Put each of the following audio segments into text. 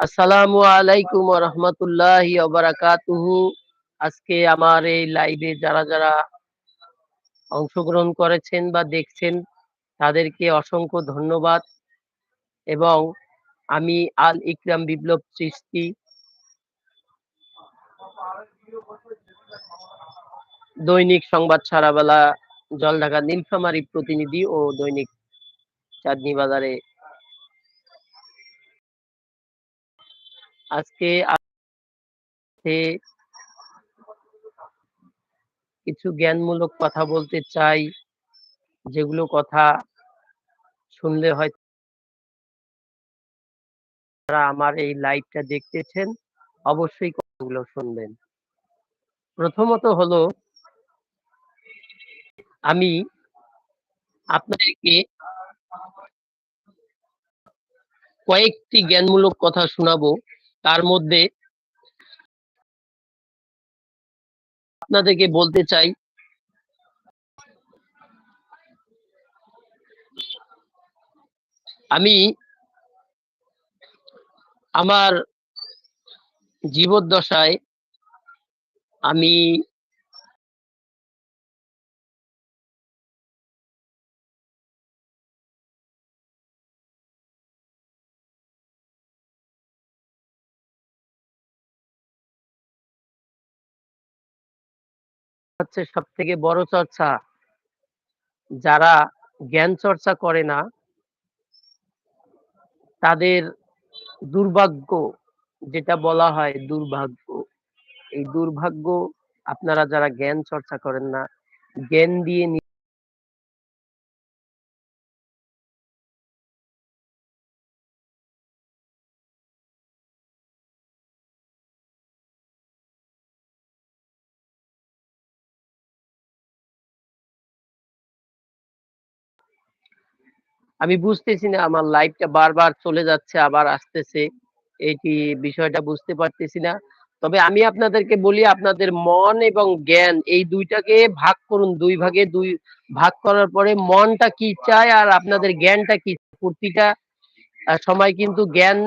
আসসালামু আলাইকুম আজকে আমার এই লাইভে যারা যারা অংশগ্রহণ করেছেন বা দেখছেন, তাদেরকে অসংখ্য ধন্যবাদ। এবং আমি আল ইকরাম বিপ্লব সৃষ্টি। দৈনিক সংবাদ সারাবেলা জলঢাকা নীলফামারী প্রতিনিধি ও দৈনিক চাঁদনি বাজারে। আজকে কিছু জ্ঞানমূলক কথা বলতে চাই, যেগুলো কথা শুনলে হয়তো যারা আমার এই লাইভটা দেখতেছেন, অবশ্যই কথাগুলো শুনবেন। প্রথমত হলো, আমি আপনাদেরকে কয়েকটি জ্ঞানমূলক কথা শোনাবো। তার মধ্যে আপনাদেরকে বলতে চাই, আমি আমার জীবদ্দশায় আমি হচ্ছে সব থেকে বড় চর্চা। যারা জ্ঞান চর্চা করে না তাদের দুর্ভাগ্য, যেটা বলা হয় দুর্ভাগ্য। এই দুর্ভাগ্য আপনারা যারা জ্ঞান চর্চা করেন না, জ্ঞান দিয়ে আমি বুঝতেছি না, আমার লাইফটা বারবার চলে যাচ্ছে, আবার আসতেছে। এইটি বিষয়টা বুঝতে পারতেছি না। তবে আমি আপনাদেরকে বলি, আপনাদের মন এবং জ্ঞান, এই দুইটাকে ভাগ করুন, দুই ভাগে দুই, ভাগ করার পরে মনটা কি চায় আর আপনাদের জ্ঞানটা কি? প্রতিটা সময় কিন্তু জ্ঞান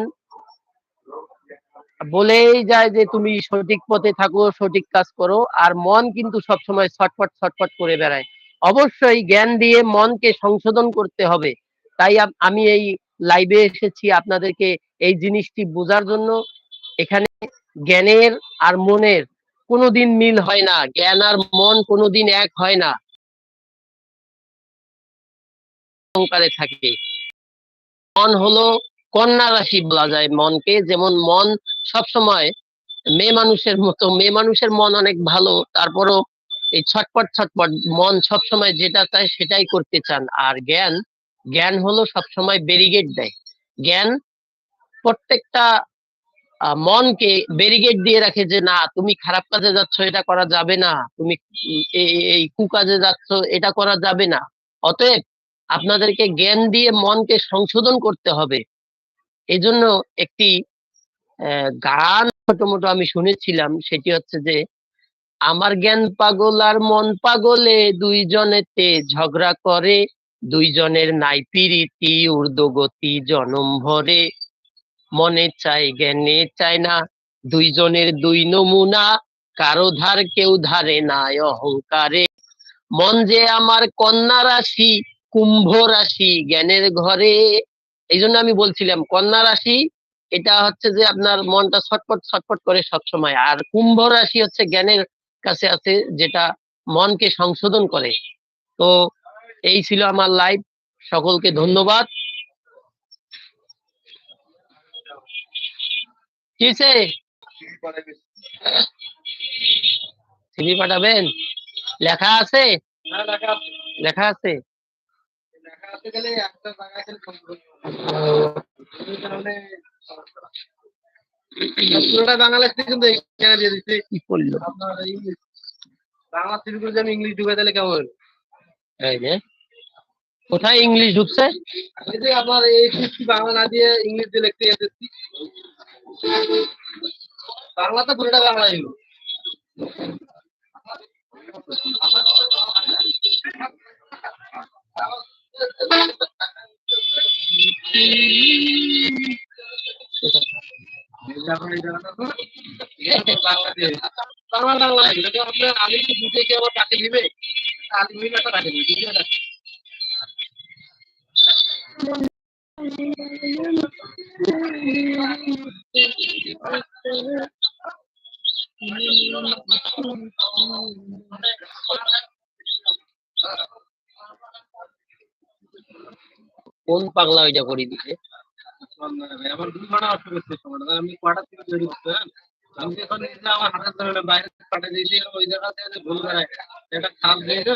বলেই যায় যে তুমি সঠিক পথে থাকো, সঠিক কাজ করো, আর মন কিন্তু সবসময় ছটফট ছটফট করে বেড়ায়। অবশ্যই জ্ঞান দিয়ে মনকে সংশোধন করতে হবে। তাই আম- এই লাইভে এসেছি আপনাদেরকে এই জিনিসটি বোঝার জন্য। এখানে জ্ঞানের আর মনের কোনোদিন মিল হয় না। জ্ঞান আর মন কোনোদিন এক হয় না। অহংকারে থাকে। মন হলো কন্যা রাশি বলা যায় মনকে। যেমন মন সবসময় মেয়ে মানুষের মতো। মেয়ে মানুষের মন অনেক ভালো। তারপরও এই ছটপট ছটপট মন সবসময় যেটা চায় সেটাই করতে চান। আর জ্ঞান জ্ঞান হলো সবসময় ব্যারিগেড দেয়। জ্ঞান প্রত্যেকটা মনকে ব্যারিগেড দিয়ে রাখে যে, না, তুমি খারাপ কাজে যাচ্ছ, এটা করা যাবে না। তুমি এই কুকাজে যাচ্ছ, এটা করা যাবে না। অতএব আপনাদেরকে জ্ঞান দিয়ে মনকে সংশোধন করতে হবে। এই জন্য একটি গান ছোট মোটো আমি শুনেছিলাম, সেটি হচ্ছে যে, আমার জ্ঞান পাগল আর মন পাগলে, দুইজনেতে ঝগড়া করে দুইজনের নাই পিরিতি ঊর্ধ্বগতি জনম ভরে। মনে চাই জ্ঞানে চায় না। দুইজনের দুই নমুনা, কারও ধার কেউ ধারে নাই অহংকারে। মন যে আমার কন্যা রাশি, কুম্ভ রাশি, জ্ঞানের ঘরে। এই জন্য আমি বলছিলাম, কন্যা রাশি, এটা হচ্ছে যে আপনার মনটা ছটপট ছটপট করে সবসময়। আর কুম্ভ রাশি হচ্ছে জ্ঞানের কাছে আছে, যেটা মনকে সংশোধন করে। তো এই ছিল আমার লাইভ সকলকে ধন্যবাদ। কিসে সিভি পাঠাবেন? লেখা আছে? লেখা আছে? বাংলাদেশ কিন্তু এখানে দিয়ে দিচ্ছি। কি করল? ইংলিশ বাংলা শুরু করে আমি ইংলিশ ঢুকে দিলে কেমন যে কোথায় ইংলিশ ঢুকছে? বাংলা দিয়ে ইংলিশ দিয়ে লিখতে এসেছি। বাংলা তো পুরোটা বাংলা হইল বাংলা বাংলা আমি কি দুধে কি আবার কাকে দিবে আলু মিল একটা কাকে দিবে কোন পাগলা ওইটা করে সময়টা আমি কটার থেকে এখন আমার হাতের ধরে বাইরে পাঠিয়ে দিয়েছি, ওই জায়গাতে ভুল করে একটা খাপ দিয়ে না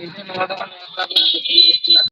わざわざ見事なしでいいですね。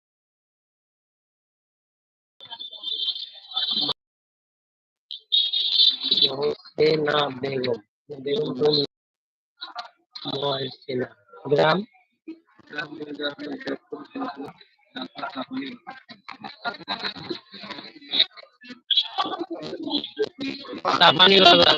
হোসেনা বেগম বেগম রুমি মহসিনা গ্রাম? তাপানি বাজার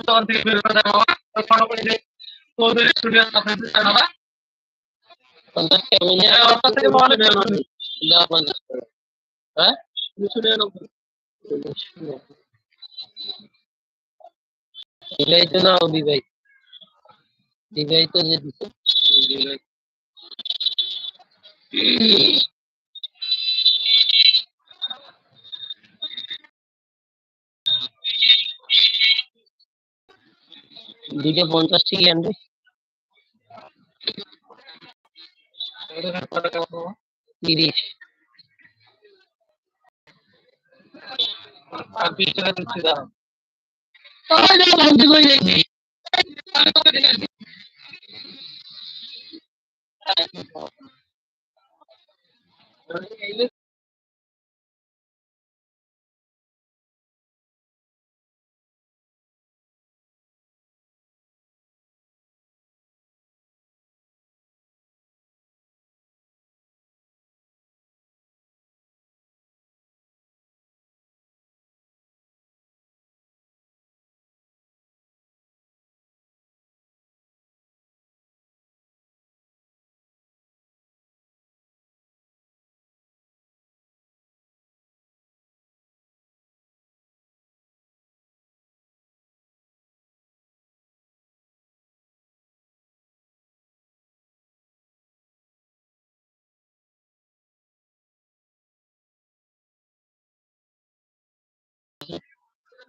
দোকান থেকে বের করে দেওয়া ওই ফটো করে দিয়ে চৌধুরী স্টুডিও কাছে জানাবা পঞ্চাশ টাকা মিলে ওর থেকে বলে বের করে দিই। দেওয়া পঞ্চাশ টাকা হ্যাঁ দুশো নিরানব্বই বিবাহিত না অবিবাহিত বিবাহিত যে দিছে দুইটা পঞ্চাশ থেকে আনবে? তিরিশ। আর বিশ টাকা দিচ্ছি দাঁড়াও তাহলে বন্ধ করে দেখছি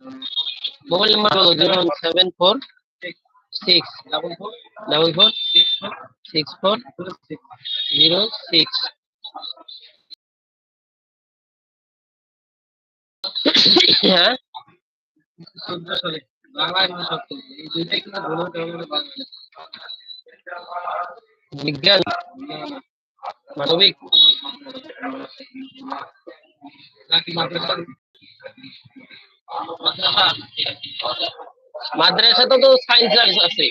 মোবাইল নাম্বার বলো zero one seven four six double four double four six four zero six হ্যাঁ? চোদ্দ সালে বাংলা ইংলিশ সব এই দুইটাই কিন্তু ভুল হতে বাংলা বিজ্ঞান, মানবিক। নাকি মাদ্রাসা মাদ্রাসা তো সায়েন্স আছে।